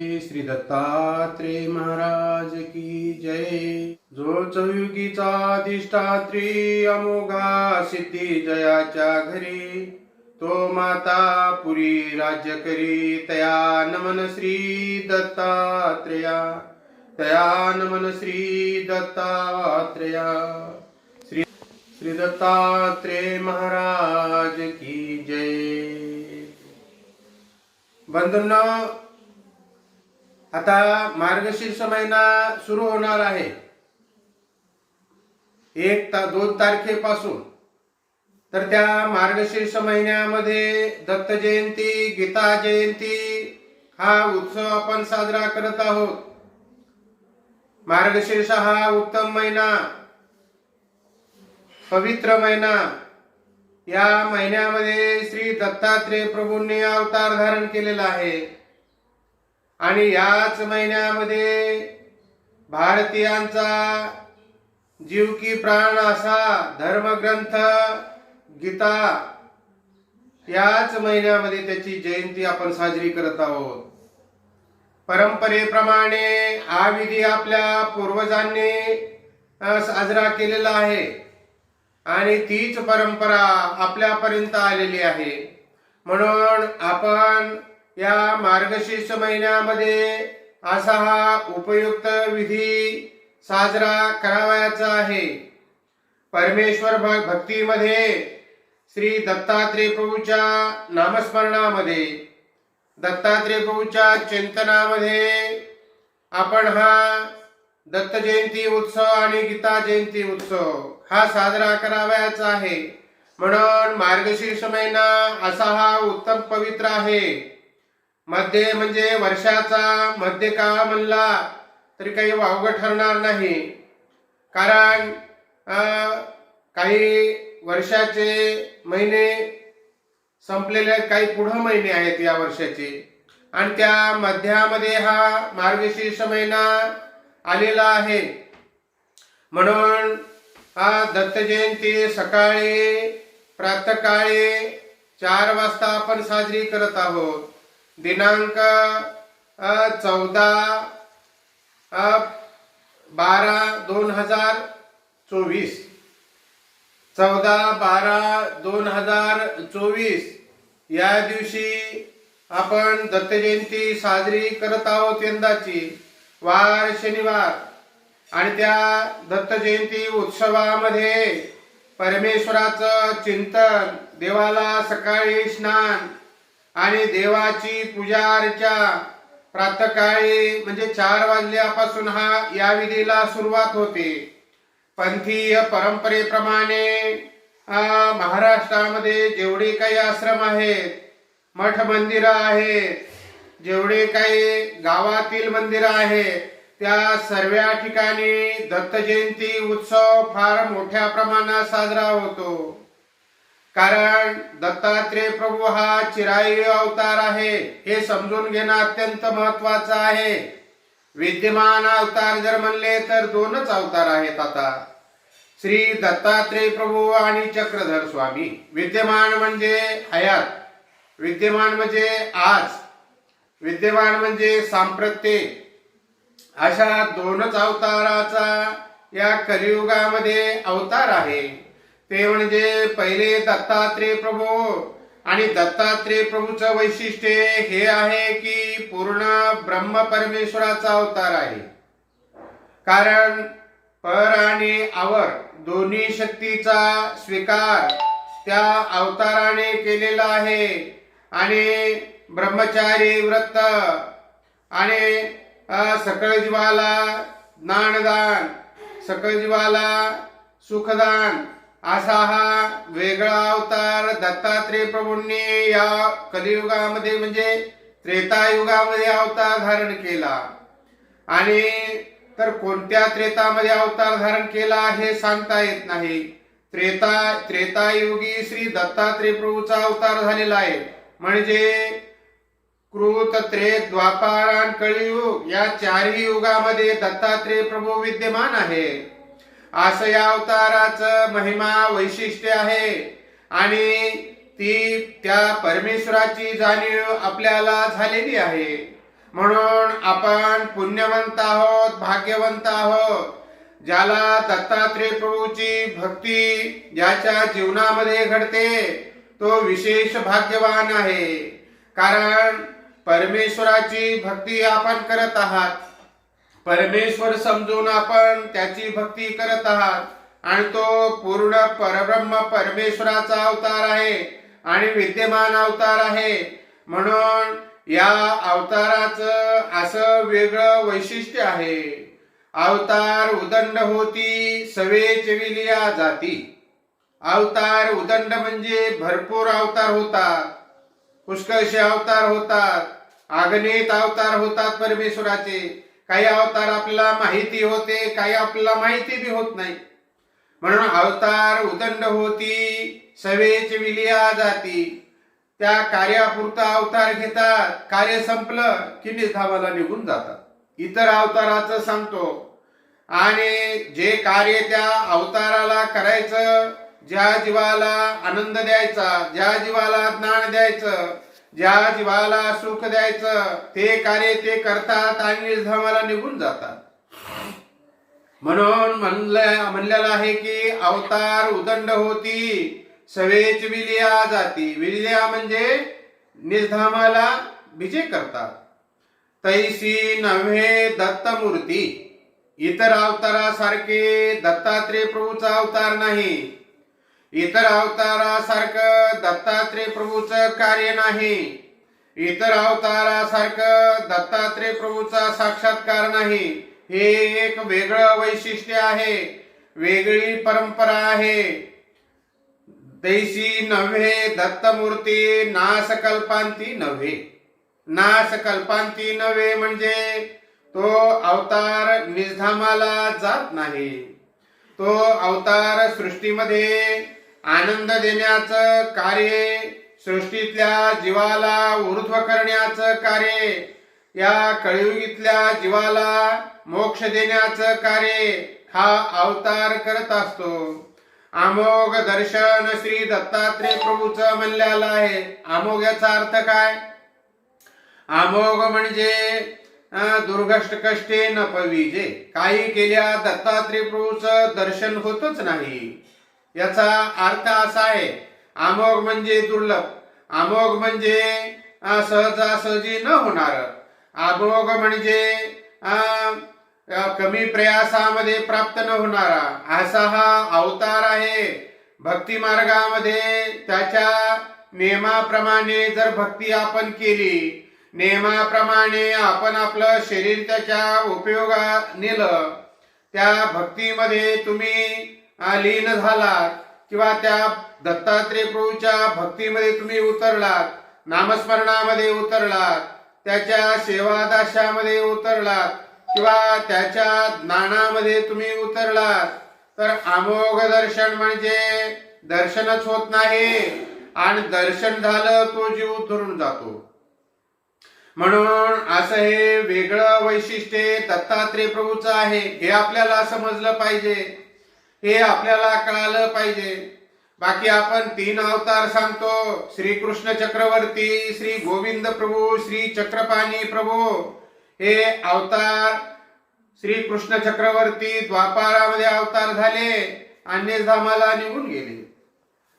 श्री दत्तात्रे महाराज की जय। जो चौयुगीचा अधिष्ठात्री अमोघा सिद्धी जयाच्या घरी तो माता पुरी राज्य करी तया नमन श्री दत्तात्रेया तया नमन श्री दत्तात्रेया श्री श्री दत्तात्रेय महाराज की जय। बंधूंना आता मार्गशीर्ष महिना सुरू होणार आहे. एक ता दोन तारखेपासून. तर त्या मार्गशीर्ष महिन्यामध्ये दत्त जयंती गीता जयंती हा उत्सव आपण साजरा करत आहोत. मार्गशीर्ष हा उत्तम महिना पवित्र महिना. या महिन्यामध्ये श्री दत्तात्रेय प्रभूंनी अवतार धारण केलेला आहे. आणि याच महिन्यामध्ये भारतीयांचा जीव की प्राण असा धर्मग्रंथ गीता याच महिन्यामध्ये त्याची जयंती आपण साजरी करत आहोत. परंपरेप्रमाणे हा विधी आपल्या पूर्वजांनी साजरा केलेला आहे. आणि तीच परंपरा आपल्यापर्यंत आलेली आहे. म्हणून आपण या मार्गशीर्ष महिन्यामध्ये असा हा उपयुक्त विधी साजरा करावयाचा आहे. परमेश्वर भक्तीमध्ये श्री दत्तात्रेय प्रभूच्या नामस्मरणामध्ये दत्तात्रेय प्रभूच्या चिंतनामध्ये आपण हा दत्त जयंती उत्सव आणि गीता जयंती उत्सव हा साजरा करावयाचा आहे. म्हणून मार्गशीर्ष महिना असा हा उत्तम पवित्र आहे. मध्ये म्हणजे वर्षाचा मध्य काळ म्हणला तरी काही वावगं ठरणार नाही. कारण काही वर्षाचे महिने संपलेले आहेत, काही पुढं महिने आहेत या वर्षाचे. आणि त्या मध्यामध्ये हा मार्गशीर्ष महिना आलेला आहे. म्हणून हा दत्त जयंती सकाळी प्रातकाळी चार वाजता आपण साजरी करत आहोत. दिनांक चौदा बारा दोन हजार चोवीस. चौदा बारा दोन हजार चोवीस. या दिवशी आपण दत्तजयंती साजरी करत आहोत यंदाची वार शनिवार. आणि त्या दत्तजयंती उत्सवामध्ये परमेश्वराचं चिंतन देवाला सकाळी स्नान आणि देवाची पूजा अर्चा प्रातकाळी म्हणजे चार वाजल्यापासून हा या विधीला सुरुवात होते. पंथीय परंपरेप्रमाणे महाराष्ट्रामध्ये जेवढे काही आश्रम आहेत मठ मंदिरं आहेत जेवढे काही गावातील मंदिरं आहेत त्या सर्व ठिकाणी दत्त जयंती उत्सव फार मोठ्या प्रमाणात साजरा होतो. कारण दत्तात्रेय प्रभू हा चिरायू अवतार आहे हे समजून घेणं अत्यंत महत्वाचं आहे. विद्यमान अवतार जर म्हणले तर दोनच अवतार आहेत आता. श्री दत्तात्रेय प्रभू आणि चक्रधर स्वामी. विद्यमान म्हणजे हयात विद्यमान म्हणजे आज विद्यमान म्हणजे सांप्रत्य. अशा दोनच अवताराचा या कलियुगामध्ये अवतार आहे. ते म्हणजे पहिले दत्तात्रेय प्रभू आणि दत्तात्रेय प्रभूचं वैशिष्ट्य हे आहे की पूर्ण ब्रह्म परमेश्वराचा अवतार आहे. कारण पर आणि आवर दोन्ही शक्तीचा स्वीकार त्या अवताराने केलेला आहे आणि ब्रह्मचारी व्रत आणि सकळ जीवाला ज्ञानदान सकळ जीवाला सुखदान असा हा वेगळा अवतार दत्तात्रेय प्रभूंनी या कलियुगामध्ये म्हणजे त्रेतायुगामध्ये अवतार धारण केला. आणि तर कोणत्या त्रेतामध्ये अवतार धारण केला हे सांगता येत नाही. त्रेता त्रेतायुगी श्री दत्तात्रेय प्रभूचा अवतार झालेला आहे. म्हणजे कृत त्रेत द्वापार आणि कलियुग या चारही युगामध्ये दत्तात्रेय प्रभू विद्यमान आहे. असं या अवताराचं महिमा वैशिष्ट्य आहे. आणि ती त्या परमेश्वराची जाणीव आपल्याला झालेली आहे. म्हणून आपण पुण्यवंत आहोत भाग्यवंत आहोत. ज्याला दत्तात्रेय प्रभूची भक्ती ज्याच्या जीवनामध्ये घडते तो विशेष भाग्यवान आहे. कारण परमेश्वराची भक्ती आपण करत आहात. परमेश्वर समजून आपण त्याची भक्ती करत आहात. आणि तो पूर्ण परब्रह्म परमेश्वराचा अवतार आहे आणि विद्यमान अवतार आहे. म्हणून या अवताराचं असं वेगळं वैशिष्ट्य आहे. अवतार उदंड होती सवेच विलिया जाती. अवतार उदंड म्हणजे भरपूर अवतार होतात. पुष्कळशे अवतार होतात. आग्नेत अवतार होतात परमेश्वराचे. काही अवतार आपल्याला माहिती होते काही आपल्याला माहिती बी होत नाही. म्हणून अवतार उदंड होती सवेच विलिया जाती त्या कार्यापुरता अवतार घेतात कार्य संपलं की निधावाला निघून जातात. इतर अवताराचं सांगतो. आणि जे कार्य त्या अवताराला करायचं ज्या जीवाला आनंद द्यायचा ज्या जीवाला ज्ञान द्यायचं ज्या जीवाला सुख द्यायचं ते कार्य ते करतात आणि निर्धामाला निघून जातात. म्हणून म्हणलं म्हणलेलं आहे की अवतार उदंड होती सवेच विलिया जाती. विलिया म्हणजे निर्धामाला विजय करतात. तैसी नव्हे दत्तमूर्ती. इतर अवतारासारखे दत्तात्रेय प्रभूचा अवतार नाही. इतर अवतारासारखं दत्तात्रय प्रभूचं कार्य नाही. इतर अवतारासारखं दत्तात्रय प्रभूचा साक्षात्कार नाही. हे एक वेगळं वैशिष्ट्य आहे. वेगळी परंपरा आहे. दैसी नव्हे दत्तमूर्ती नासकल्पांती नव्हे. नासकल्पांती नव्हे म्हणजे तो अवतार निजधामाला जात नाही. तो अवतार सृष्टीमध्ये आनंद देण्याचं कार्य सृष्टीतल्या जीवाला ऊर्ध्व करण्याचं कार्य या कळयुगीतल्या जीवाला मोक्ष देण्याचं कार्य हा अवतार करत असतो. अमोघ दर्शन श्री दत्तात्रय प्रभूचं म्हणलेलं आहे. अमोघ याचा अर्थ काय? अमोघ म्हणजे दुर्घष्ट दुर्गष्ट कष्टे न पविजे. काही केल्या दत्तात्रय प्रभूचं दर्शन होतच नाही. याचा अर्थ असा आहे अमोघ म्हणजे दुर्लभ अमोघ म्हणजे सहजासहजी न होणार. अमोघ म्हणजे कमी प्रयासामध्ये प्राप्त न होणारा. असा हा अवतार आहे. भक्ती मार्गामध्ये त्याच्या नियमाप्रमाणे जर भक्ती आपण केली नियमाप्रमाणे आपण आपलं शरीर त्याच्या उपयोगा नेलं त्या भक्तीमध्ये तुम्ही लीन झालात किंवा त्या दत्तात्रेय प्रभूच्या भक्तीमध्ये तुम्ही उतरलात नामस्मरणामध्ये उतरलात त्याच्या सेवादाशामध्ये उतरलात किंवा त्याच्या ज्ञानामध्ये तुम्ही उतरलात तर अमोघ दर्शन म्हणजे दर्शनच होत नाही आणि दर्शन झालं तो जीव उतरून जातो. म्हणून असं हे वेगळं वैशिष्ट्य दत्तात्रेय प्रभूचं आहे हे आपल्याला समजलं पाहिजे. हे आपल्याला कळालं पाहिजे. बाकी आपण तीन अवतार सांगतो. श्री कृष्ण चक्रवर्ती श्री गोविंद प्रभू श्री चक्रपाणी प्रभू. हे अवतार श्री कृष्ण चक्रवर्ती द्वापारामध्ये अवतार झाले. अन्य धामाला निघून गेले.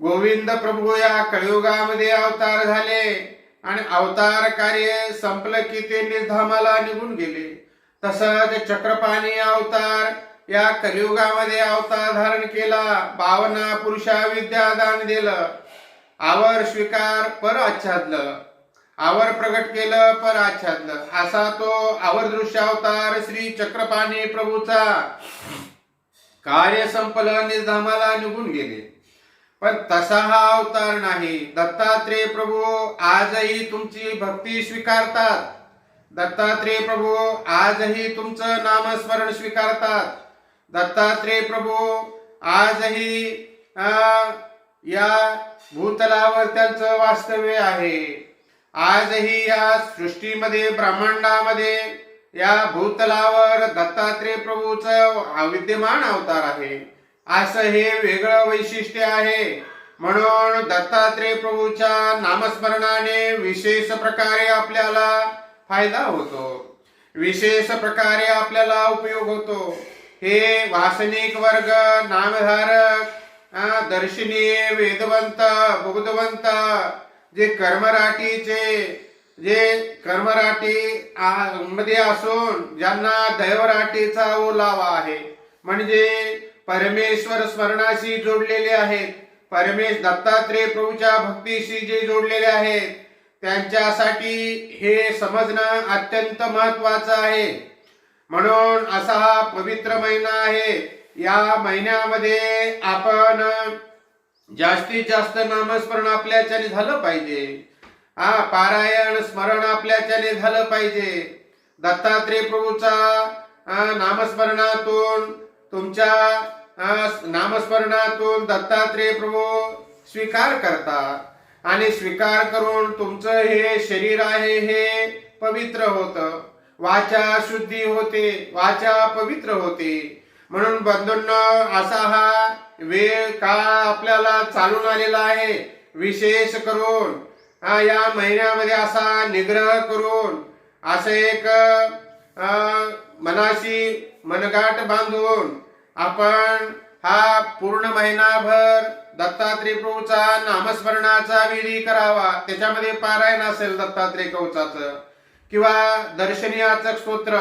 गोविंद प्रभू या कळयुगामध्ये अवतार झाले. आणि अवतार कार्य संपलं की ते निर्धामाला निघून गेले. तसंच चक्रपाणी अवतार या कलियुगामध्ये अवतार धारण केला भावना पुरुषा विद्यादान दिलं. आवर स्वीकार पर आच्छादलं. आवर प्रगट केलं पर आच्छादलं. असा तो आवर दृश्य अवतार श्री चक्रपाणी प्रभूचा. कार्य संपलं निर्धामाला निघून गेले. पण तसा हा अवतार नाही. दत्तात्रेय प्रभू आजही तुमची भक्ती स्वीकारतात. दत्तात्रेय प्रभू आजही तुमचं नामस्मरण स्वीकारतात. दत्तात्रेय प्रभू आजही या भूतलावर त्यांचं वास्तव्य आहे. आजही या सृष्टीमध्ये ब्रह्मांडामध्ये या भूतलावर दत्तात्रेय प्रभूचं विद्यमान अवतार आहे. असं हे वेगळं वैशिष्ट्य आहे. म्हणून दत्तात्रेय प्रभूच्या नामस्मरणाने विशेष प्रकारे आपल्याला फायदा होतो. विशेष प्रकारे आपल्याला उपयोग होतो. हे वासनिक वर्ग नामधारक दर्शनीय वेदवंत बुद्धवंत जे कर्मराटीचे जे कर्मराटी मध्ये असून ज्यांना दैवराटीचा ओलावा आहे. म्हणजे परमेश्वर स्मरणाशी जोडलेले आहेत. परमेश दत्तात्रेय प्रभूच्या भक्तीशी जे जोडलेले आहेत त्यांच्यासाठी हे समजणं अत्यंत महत्वाचं आहे. म्हणून असा हा पवित्र महिना आहे. या महिन्यामध्ये आपण जास्तीत जास्त नामस्मरण आपल्याच्याने झालं पाहिजे. हा पारायण स्मरण आपल्याच्याने झालं पाहिजे. दत्तात्रेय प्रभूचा नामस्मरणातून तुमच्या नामस्मरणातून दत्तात्रेय प्रभू स्वीकार करतात. आणि स्वीकार करून तुमचं हे शरीर आहे हे पवित्र होतं. वाचा शुद्धी होते वाचा पवित्र होते. म्हणून बंधूंना असा हा वेळ काळ आपल्याला चालून आलेला आहे. विशेष करून हा, या महिन्यामध्ये असा निग्रह करून असं एक मनाशी मनगाठ बांधून आपण हा पूर्ण महिनाभर दत्तात्रय प्रभूचा नामस्मरणाचा विधी करावा. त्याच्यामध्ये पारायण असेल दत्तात्रय कवचाचं. किंवा दर्शनीयाचं स्तोत्र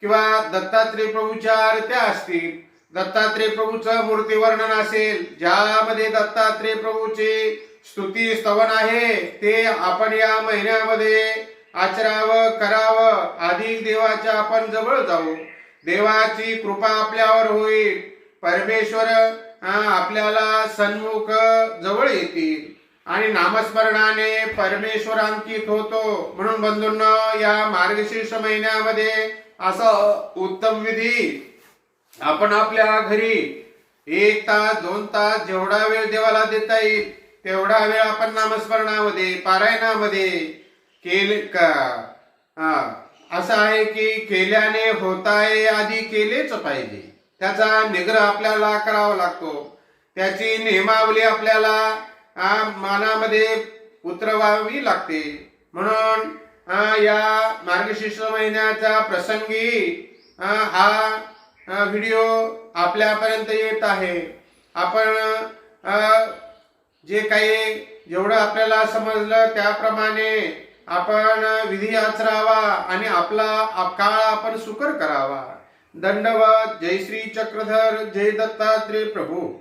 किंवा दत्तात्रेय प्रभूच्या आरत्या असतील दत्तात्रेय प्रभूचं मूर्ती वर्णन असेल ज्यामध्ये दत्तात्रेय प्रभूचे स्तुती स्तवन आहे ते आपण या महिन्यामध्ये आचरावं करावं अधिक देवाच्या आपण जवळ जाऊ. देवाची कृपा आपल्यावर होईल. परमेश्वर हा, आपल्याला सन्मुख जवळ येतील. आणि नामस्मरणाने परमेश्वरांकित होतो म्हणून बंधूंना या मार्गशीर्ष महिन्यामध्ये असं उत्तम विधी आपण आपल्या घरी एक तास दोन तास जेवढा वेळ देवाला देता येईल तेवढा वेळ आपण नामस्मरणामध्ये पारायणामध्ये केले का? हा. असं आहे की केल्याने होताय आधी केलेच पाहिजे. त्याचा निग्रह आपल्याला करावा लागतो. त्याची नियमावली आपल्याला मनामध्ये उतरवावी लागते. म्हणून या मार्गशीर्ष महिन्याच्या प्रसंगी हा व्हिडिओ आपल्यापर्यंत येत आहे. आपण जे काही जेवढं आपल्याला समजलं त्याप्रमाणे आपण विधी आचरावा आणि आपला काळ आपण सुकर करावा. दंडवत जय श्री चक्रधर जय दत्तात्रय प्रभू.